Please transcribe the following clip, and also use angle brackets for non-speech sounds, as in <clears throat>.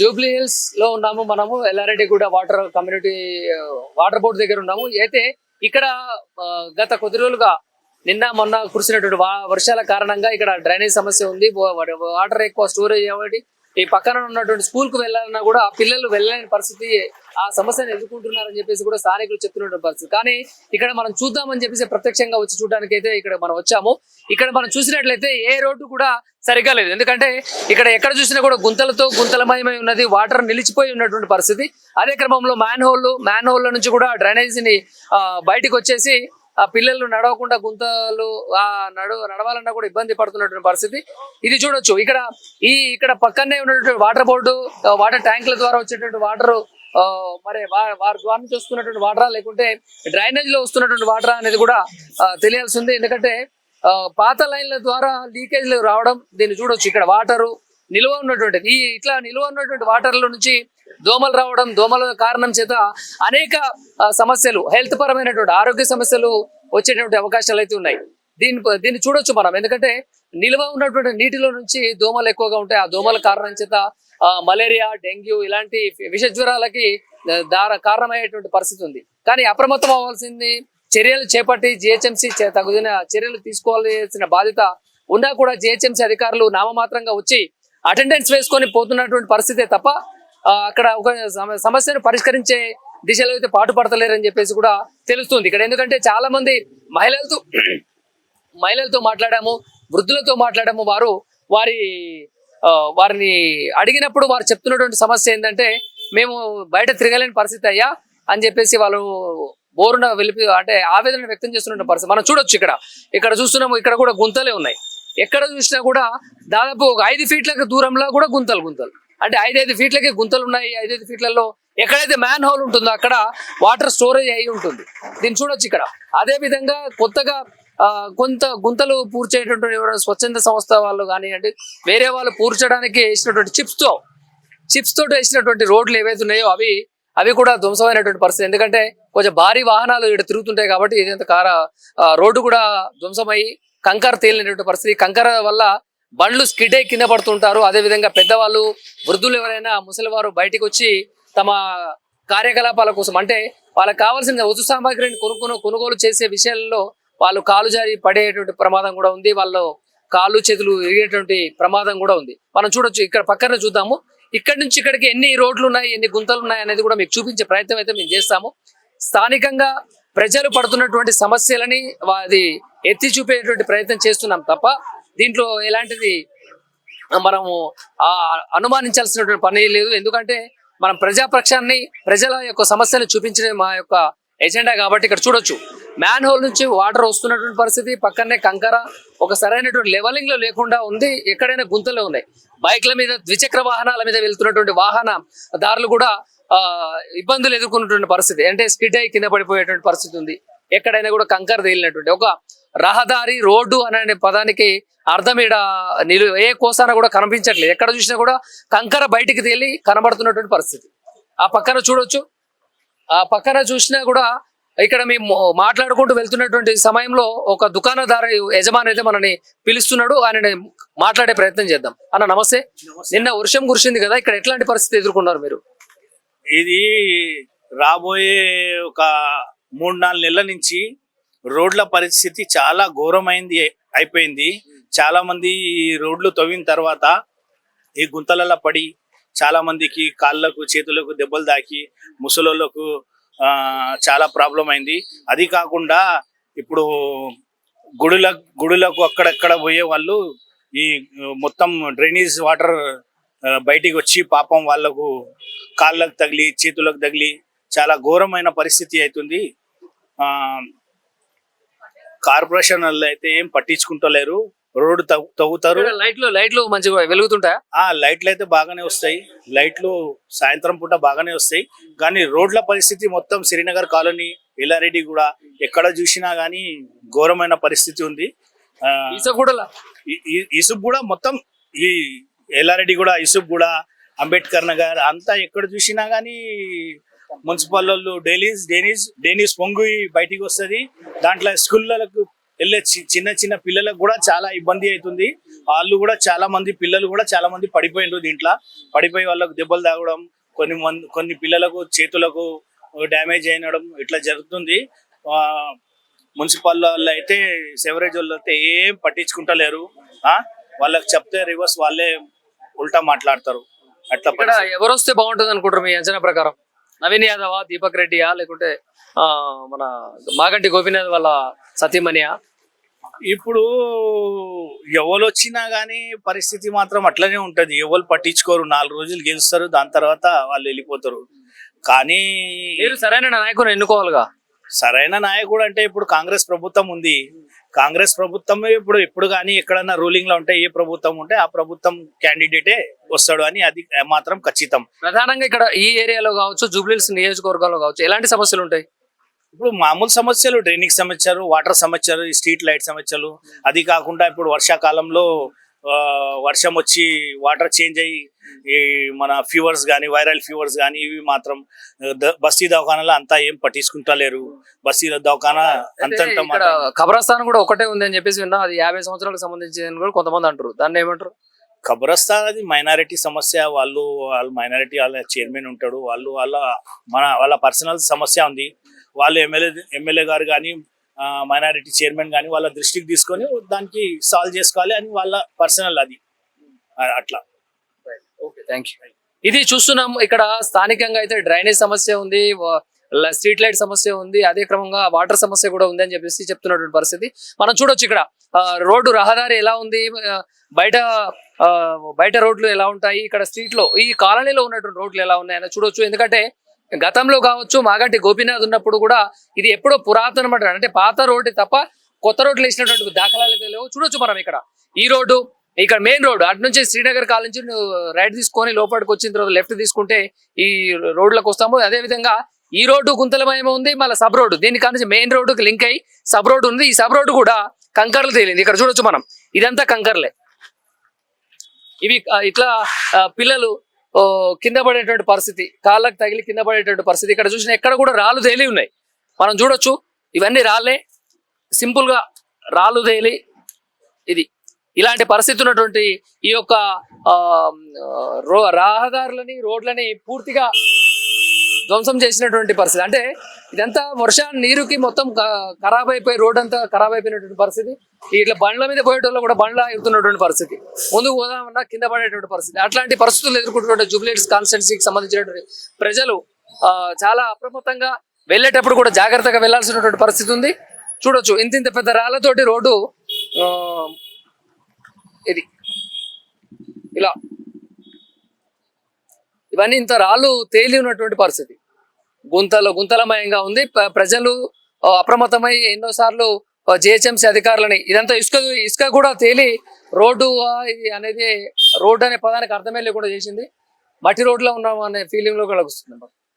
Jubilee హిల్స్లో ఉన్నాము మనము ఎల్లారెడ్డి కూడా వాటర్ కమ్యూనిటీ వాటర్ బోర్డు దగ్గర ఉన్నాము. అయితే ఇక్కడ గత కొద్ది రోజులుగా నిన్న మొన్న కురిసినటువంటి వర్షాల కారణంగా ఇక్కడ డ్రైనేజ్ సమస్య ఉంది. వాటర్ ఎక్కువ స్టోరేజ్ అవ్వడి ఈ పక్కన ఉన్నటువంటి స్కూల్కు వెళ్ళాలన్నా కూడా ఆ పిల్లలు వెళ్ళలేని పరిస్థితి ఆ సమస్యను ఎదుర్కొంటున్నారని చెప్పేసి కూడా స్థానికులు చెప్తున్నటువంటి పరిస్థితి. కానీ ఇక్కడ మనం చూద్దామని చెప్పేసి ప్రత్యక్షంగా వచ్చి చూడడానికి అయితే ఇక్కడ మనం వచ్చాము. ఇక్కడ మనం చూసినట్లయితే ఏ రోడ్డు కూడా సరిగ్గా లేదు. ఎందుకంటే ఇక్కడ ఎక్కడ చూసినా కూడా గుంతలతో గుంతలమయమై ఉన్నది వాటర్ నిలిచిపోయి ఉన్నటువంటి పరిస్థితి. అదే క్రమంలో మ్యాన్ హోల్ మ్యాన్ హోల్ నుంచి కూడా డ్రైనేజ్ని ఆ, వచ్చేసి ఆ పిల్లలు నడవకుండా గుంతలు ఆ నడు నడవాలన్నా కూడా ఇబ్బంది పడుతున్నటువంటి పరిస్థితి. ఇది చూడొచ్చు. ఇక్కడ ఈ ఇక్కడ పక్కనే ఉన్నటువంటి వాటర్ బోర్డు వాటర్ ట్యాంకుల ద్వారా వచ్చేటువంటి వాటర్ ఆ, మరి వారి ద్వారా నుంచి వస్తున్నటువంటి వాటరా లేకుంటే డ్రైనేజ్లో వస్తున్నటువంటి వాటరా అనేది కూడా తెలియాల్సి ఉంది ఎందుకంటే ఆ, పాత లైన్ల ద్వారా లీకేజ్లు రావడం దీన్ని చూడొచ్చు. ఇక్కడ వాటరు నిల్వ ఉన్నటువంటి ఈ ఇట్లా నిల్వ ఉన్నటువంటి వాటర్ల నుంచి దోమలు రావడం దోమల కారణం చేత అనేక సమస్యలు హెల్త్ పరమైనటువంటి ఆరోగ్య సమస్యలు వచ్చేటువంటి అవకాశాలు అయితే ఉన్నాయి. దీని దీన్ని చూడొచ్చు మనం. ఎందుకంటే నిల్వ ఉన్నటువంటి నీటిలో నుంచి దోమలు ఎక్కువగా ఉంటాయి ఆ దోమల కారణం చేత మలేరియా డెంగ్యూ ఇలాంటి విష జ్వరాలకి దార కారణమయ్యేటువంటి పరిస్థితి ఉంది. కానీ అప్రమత్తం అవ్వాల్సింది చర్యలు చేపట్టి జిహెచ్ఎంసీ తగిన చర్యలు తీసుకోవాల్సిన బాధ్యత ఉన్నా కూడా జిహెచ్ఎంసీ అధికారులు నామమాత్రంగా వచ్చి అటెండెన్స్ వేసుకొని పోతున్నటువంటి పరిస్థితే తప్ప అక్కడ ఒక సమ- సమస్యను పరిష్కరించే దిశలో అయితే పాటు పడతలేరని చెప్పేసి కూడా తెలుస్తుంది. ఇక్కడ ఎందుకంటే చాలా మంది మహిళలతో <clears throat> మహిళలతో మాట్లాడాము వృద్ధులతో మాట్లాడాము. వారు వారి వారిని అడిగినప్పుడు వారు చెప్తున్నటువంటి సమస్య ఏంటంటే మేము బయట తిరగలేని పరిస్థితి అయ్యా అని చెప్పేసి వాళ్ళు బోరున వెలిపి అంటే ఆవేదన వ్యక్తం చేస్తున్న పరిస్థితి. మనం చూడొచ్చు ఇక్కడ. ఇక్కడ చూస్తున్నాము ఇక్కడ కూడా గుంతలే ఉన్నాయి. ఎక్కడ చూసినా కూడా దాదాపు ఒక ఐదు ఫీట్లకు దూరంలో కూడా గుంతలు గుంతలు. అంటే ఐదైదు ఫీట్లకి గుంతలు ఉన్నాయి ఐదైదు ఫీట్లలో ఎక్కడైతే మ్యాన్ హోల్ ఉంటుందో అక్కడ వాటర్ స్టోరేజ్ అయి ఉంటుంది. దీన్ని చూడొచ్చు ఇక్కడ. అదే విధంగా కొత్తగా ఆ, కొంత గుంతలు పూర్చేటటువంటి ఎవరైనా స్వచ్ఛంద సంస్థ వాళ్ళు కానివ్వండి వేరే వాళ్ళు పూర్చడానికి వేసినటువంటి చిప్స్తో చిప్స్ తోటి వేసినటువంటి రోడ్లు ఏవైతే ఉన్నాయో అవి అవి కూడా ధ్వంసమైనటువంటి పరిస్థితి. ఎందుకంటే కొంచెం భారీ వాహనాలు ఇక్కడ తిరుగుతుంటాయి కాబట్టి ఇదంతా కార రోడ్డు కూడా ధ్వంసమై కంకర తేలినటువంటి పరిస్థితి. కంకర వల్ల బండ్లు స్కిడ్ అయి కింద పడుతుంటారు. అదే విధంగా పెద్దవాళ్ళు వృద్ధులు ఎవరైనా ముసలివారు బయటకు వచ్చి తమ కార్యకలాపాల కోసం అంటే వాళ్ళకి కావాల్సిన వస్తు సామాగ్రిని కొనుక్కుని కొనుగోలు చేసే విషయాల్లో వాళ్ళు కాలు జారి పడేటువంటి ప్రమాదం కూడా ఉంది. వాళ్ళు కాళ్ళు చేతులు ఇరిగేటువంటి ప్రమాదం కూడా ఉంది. మనం చూడొచ్చు ఇక్కడ పక్కన చూద్దాము. ఇక్కడ నుంచి ఇక్కడికి ఎన్ని రోడ్లు ఉన్నాయి ఎన్ని గుంతలు ఉన్నాయి అనేది కూడా మీకు చూపించే ప్రయత్నం అయితే మేము చేస్తాము. స్థానికంగా ప్రజలు పడుతున్నటువంటి సమస్యలని అది ఎత్తి చూపేటువంటి ప్రయత్నం చేస్తున్నాం తప్ప దీంట్లో ఎలాంటిది? మనము ఆ అనుమానించాల్సినటువంటి పని లేదు. ఎందుకంటే మనం ప్రజాపక్షాన్ని ప్రజల యొక్క సమస్యలు చూపించడం మా యొక్క ఎజెండా కాబట్టి ఇక్కడ చూడొచ్చు. మ్యాన్ హోల్ నుంచి వాటర్ వస్తున్నటువంటి పరిస్థితి పక్కనే కంకర ఒక సరైనటువంటి లెవెలింగ్లో లేకుండా ఉంది. ఎక్కడైనా గుంతలు ఉన్నాయి. బైక్ల మీద ద్విచక్ర వాహనాల మీద వెళ్తున్నటువంటి వాహన దారులు కూడా ఇబ్బందులు ఎదుర్కొన్నటువంటి పరిస్థితి. అంటే స్కిడ్ అయి కింద పడిపోయేటువంటి పరిస్థితి ఉంది. ఎక్కడైనా కూడా కంకర తేలినటువంటి ఒక రహదారి రోడ్డు అనే పదానికి అర్థం ఈడ నిలు ఏ కోసాన కూడా కనిపించట్లేదు. ఎక్కడ చూసినా కూడా కంకర బయటికి తేలి కనబడుతున్నటువంటి పరిస్థితి. ఆ పక్కన చూడొచ్చు. ఆ పక్కన చూసినా కూడా ఇక్కడ మేము మాట్లాడుకుంటూ వెళ్తున్నటువంటి సమయంలో ఒక దుకాణదారు యజమాని అయితే మనని పిలుస్తున్నాడు. ఆయన మాట్లాడే ప్రయత్నం చేద్దాం. అన్న నమస్తే. నిన్న వర్షం కురిసింది కదా ఇక్కడ ఎట్లాంటి పరిస్థితి ఎదుర్కొన్నారు మీరు? ఇది రాబోయే ఒక మూడు నాలుగు నెలల నుంచి రోడ్ల పరిస్థితి చాలా ఘోరమైంది అయిపోయింది. చాలా మంది రోడ్లు తవ్విన తర్వాత ఈ గుంతలలో పడి చాలా మందికి కాళ్ళకు చేతులకు దెబ్బలు తాకి ముసలోళ్ళకు చాలా ప్రాబ్లం అయింది. అది కాకుండా ఇప్పుడు గుడుల గుడులకు అక్కడక్కడ పోయే వాళ్ళు ఈ మొత్తం డ్రైనేజ్ వాటర్ బయటికి వచ్చి పాపం వాళ్ళకు కాళ్ళకు తగిలి చేతులకు తగిలి చాలా ఘోరమైన పరిస్థితి అవుతుంది. ఆ కార్పొరేషన్ వాళ్ళు అయితే ఏం పట్టించుకుంటలేరు. రోడ్డు తవ్వు తవ్వుతారు. లైట్లు లైట్లు మంచిగా వెలుగుతుంటాయా? ఆ లైట్లు అయితే బాగానే వస్తాయి. లైట్లు సాయంత్రం పూట బాగానే వస్తాయి. కానీ రోడ్ల పరిస్థితి మొత్తం శ్రీనగర్ కాలనీ ఎల్లారెడ్డి కూడా ఎక్కడ చూసినా గానీ ఘోరమైన పరిస్థితి ఉంది. ఈస కూడా మొత్తం ఈ ఎల్లారెడ్డి కూడా ఇసుక్ కూడా అంబేద్కర్ నగర్ అంతా ఎక్కడ చూసినా గానీ మున్సిపల్ వాళ్ళు డైలీస్ డైనీస్ డైనీస్ పొంగు బయటికి వస్తుంది. దాంట్లో స్కూళ్ళకు వెళ్ళే చిన్న చిన్న పిల్లలకు కూడా చాలా ఇబ్బంది అవుతుంది. వాళ్ళు కూడా చాలా మంది పిల్లలు కూడా చాలా మంది పడిపోయిండ్రు దీంట్లో. పడిపోయి వాళ్ళకు దెబ్బలు తాగడం కొన్ని మంది కొన్ని పిల్లలకు చేతులకు డ్యామేజ్ అయినడం ఇట్లా జరుగుతుంది. ఆ, మున్సిపల్ వాళ్ళు అయితే సెవరేజ్ వాళ్ళు అయితే ఏం పట్టించుకుంటలేరు. ఆ వాళ్ళకి చెప్తే రివర్స్ వాళ్ళే ఉల్టా మాట్లాడతారు. అట్లా ఎవరు వస్తే బాగుంటుంది అనుకుంటారు మీ అంచనా ప్రకారం? నవీన్ యాదవా దీపక్ రెడ్డియా లేకుంటే ఆ, మన మాగంటి గోపీనాథ్ వాళ్ళ సతీమణియా? ఇప్పుడు ఎవరు వచ్చినా గానీ పరిస్థితి మాత్రం అట్లనే ఉంటది. ఎవరు పట్టించుకోరు. నాలుగు రోజులు గెలుస్తారు. దాని తర్వాత వాళ్ళు వెళ్ళిపోతారు. కానీ మీరు సరైన నాయకుని ఎన్నుకోవాలిగా? సరైన నాయకుడు అంటే ఇప్పుడు కాంగ్రెస్ ప్రభుత్వం ఉంది. కాంగ్రెస్ ప్రభుత్వమే ఇప్పుడు ఎప్పుడు కానీ ఎక్కడన్నా రూలింగ్లో ఉంటే ఏ ప్రభుత్వం ఉంటే ఆ ప్రభుత్వం క్యాండిడేటే వస్తాడు అని అది మాత్రం ఖచ్చితం. ప్రధానంగా ఇక్కడ ఈ ఏరియాలో కావచ్చు జూబ్లీహిల్స్ నియోజకవర్గంలో కావచ్చు ఎలాంటి సమస్యలు ఉంటాయి? ఇప్పుడు మామూలు సమస్యలు డ్రైనేజ్ సమస్యలు వాటర్ సమస్యలు స్ట్రీట్ లైట్ సమస్యలు అది కాకుండా ఇప్పుడు వర్షాకాలంలో వర్షం వచ్చి వాటర్ చేంజ్ అయ్యి ఈ మన ఫీవర్స్ కానీ వైరల్ ఫీవర్స్ కానీ ఇవి మాత్రం బస్తీ దవాఖానాలో అంతా ఏం పట్టించుకుంటలేరు. బస్తీ దవాఖానా అంతంత ఖబరస్థాన్ కూడా ఒకటే ఉంది అని చెప్పేసి విన్నా. అది యాభై సంవత్సరాలకు సంబంధించి అని కూడా కొంతమంది అంటారు. దాన్ని ఏమంటారు? ఖబరస్థాన్ అది మైనారిటీ సమస్య. వాళ్ళు వాళ్ళు మైనారిటీ వాళ్ళ చైర్మన్ ఉంటాడు. వాళ్ళు వాళ్ళ మన వాళ్ళ పర్సనల్ సమస్య ఉంది. వాళ్ళు ఎమ్మెల్యే ఎమ్మెల్యే గారు కానీ మైనారిటీ చైర్మన్ కానీ వాళ్ళ దృష్టికి తీసుకొని దానికి సాల్వ్ చేసుకోవాలి అని వాళ్ళ పర్సనల్ అది. అట్లా. ఓకే థ్యాంక్ యూ ఇది చూస్తున్నాం ఇక్కడ స్థానికంగా అయితే డ్రైనేజ్ సమస్య ఉంది స్ట్రీట్ లైట్ సమస్య ఉంది అదే క్రమంగా వాటర్ సమస్య కూడా ఉంది అని చెప్పేసి చెప్తున్నటువంటి పరిస్థితి. మనం చూడొచ్చు ఇక్కడ రోడ్డు రహదారి ఎలా ఉంది బయట ఆ, బయట రోడ్లు ఎలా ఉంటాయి ఇక్కడ స్ట్రీట్లో ఈ కాలనీలో ఉన్నటువంటి రోడ్లు ఎలా ఉన్నాయని చూడొచ్చు. ఎందుకంటే గతంలో కావచ్చు మాగంటి గోపీనాథ్ ఉన్నప్పుడు కూడా ఇది ఎప్పుడో పురాతనమైన అంటే పాత రోడ్డు తప్ప కొత్త రోడ్లు వేసినటువంటి దాఖలాలు అయితే లేవు. చూడొచ్చు మనం ఇక్కడ. ఈ రోడ్డు ఇక్కడ మెయిన్ రోడ్ అటు నుంచి శ్రీనగర్ కాల్ నుంచి రైట్ తీసుకొని లోపలికి వచ్చిన తర్వాత లెఫ్ట్ తీసుకుంటే ఈ రోడ్లకు వస్తాము. అదే విధంగా ఈ రోడ్డు గుంతలమయమే ఉంది మళ్ళీ సబ్ రోడ్డు. దీని కానించి మెయిన్ రోడ్డుకి లింక్ అయ్యి సబ్ రోడ్డు ఉంది. ఈ సబ్ రోడ్డు కూడా కంకర్లు తేలింది. ఇక్కడ చూడొచ్చు మనం. ఇదంతా కంకర్లే. ఇవి ఇట్లా పిల్లలు కింద పడేటువంటి పరిస్థితి కాళ్ళకు తగిలి కింద పడేటువంటి పరిస్థితి. ఇక్కడ చూసిన ఎక్కడ కూడా రాళ్ళు తేలి ఉన్నాయి. మనం చూడొచ్చు ఇవన్నీ రాళ్ళే. సింపుల్గా రాళ్ళు తేలి ఇది. ఇలాంటి పరిస్థితి ఉన్నటువంటి ఈ యొక్క ఆ, రో రహదారులని రోడ్లని పూర్తిగా ధ్వంసం చేసినటువంటి పరిస్థితి. అంటే ఇదంతా వర్ష నీరుకి మొత్తం ఖరాబ్ అయిపోయి రోడ్ అంతా ఖరాబ్ అయిపోయినటువంటి పరిస్థితి. ఇట్లా బండ్ల మీద పోయేటోళ్ళు కూడా బండ్ల ఎగుతున్నటువంటి పరిస్థితి. ముందుకు పోదామన్నా కింద పడేటువంటి పరిస్థితి. అట్లాంటి పరిస్థితులు ఎదుర్కొంటున్న జూబ్లీట్స్ కాన్స్టెన్సీకి సంబంధించినటువంటి ప్రజలు చాలా అప్రమత్తంగా వెళ్ళేటప్పుడు కూడా జాగ్రత్తగా వెళ్ళాల్సినటువంటి పరిస్థితి ఉంది. చూడొచ్చు ఇంత ఇంత పెద్ద రాళ్ళతోటి రోడ్డు ఇది. ఇలా. ఇవన్నీ ఇంత రాళ్ళు తేలి ఉన్నటువంటి పరిస్థితి. గుంతలు గుంతలమయంగా ఉంది. ప్రజలు అప్రమత్తమై ఎన్నోసార్లు జిహెచ్ఎంసీ అధికారులని ఇదంతా ఇసుక ఇసుక కూడా తేలి రోడ్డు ఇది అనేది రోడ్డు అనే పదానికి అర్థమే లేకుండా చేసింది. మట్టి రోడ్లో ఉన్నాం అనే ఫీలింగ్లో కూడా వస్తుంది